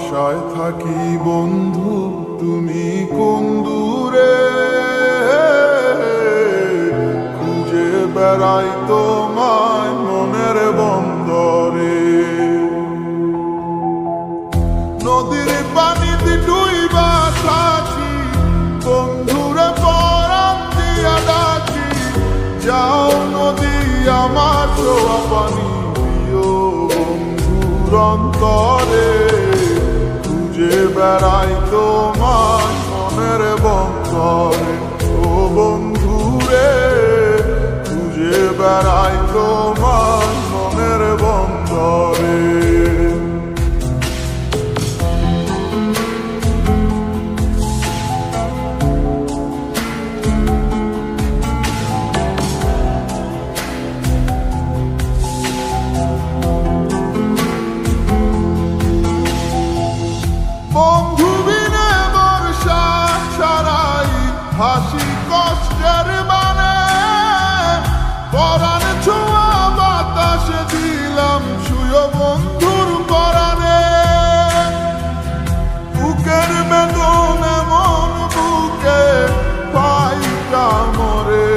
আশায় থাকি বন্ধু, তুমি কোন দূরে? খুঁজে বেড়াই তোমায় মনের বন্দরে। নদীর পানিতে ডুইবা থাকি বন্ধুরে পরাম দিয়া ডাকি। যাও নদী, আমার পানি দিও বন্ধুর অন্তরে। খুঁজে বেড়াই তোমার মনের বন্দরে ও বন্ধুরে হাসি কষ্টের মানে পরাণ ছোঁয়া বাতাসে দিলাম শুয় বন্ধুর পরাণে। বুকের বেদন এমন বুকে পাইটা মরে।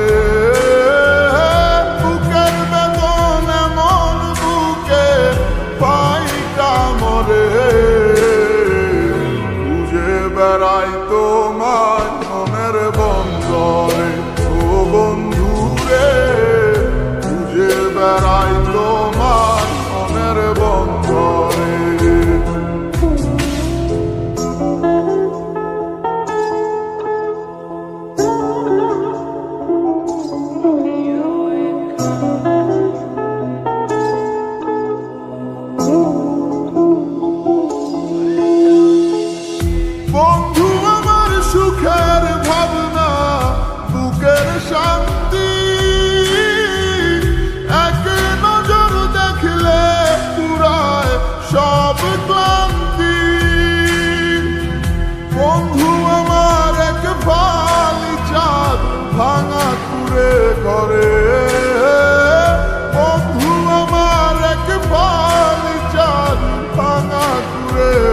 বুকের বেদন এমন বুকে পাইটা মরে। খুঁজে বেড়াই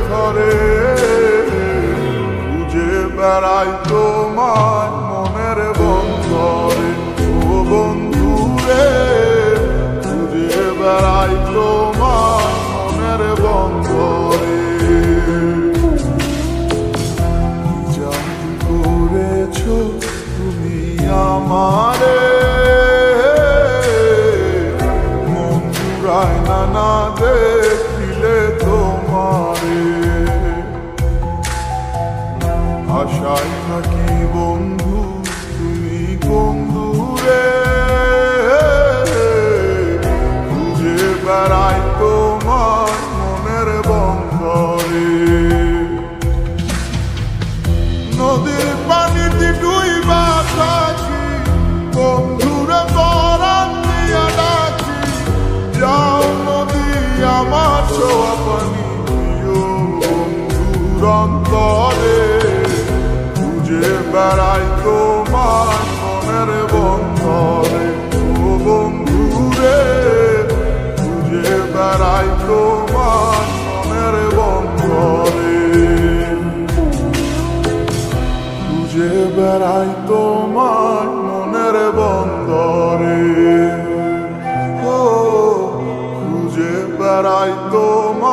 ঘরে খুঁজে বেড়াই তোমার আশায় থাকি বন্ধু? তুমি কোন দূরে খুঁজে বেড়াই তোমার মনের বন্দরে নদীর পানিতে ডুইবা থাকি বন্ধুরে পরাণ দিয়া ডাকি। যাও নদী, আমার ছোয়া পানি দিও বন্ধুর অন্তরে। বেড়াই তোমার মনের বন্ধরে ও বন্ধু রে খুঁজে বেড়াই তোমার মনের বন্ধরে খুঁজে বেড়াই তোমার মনের বন্ধরে ও খুঁজে বেড়াই তোমার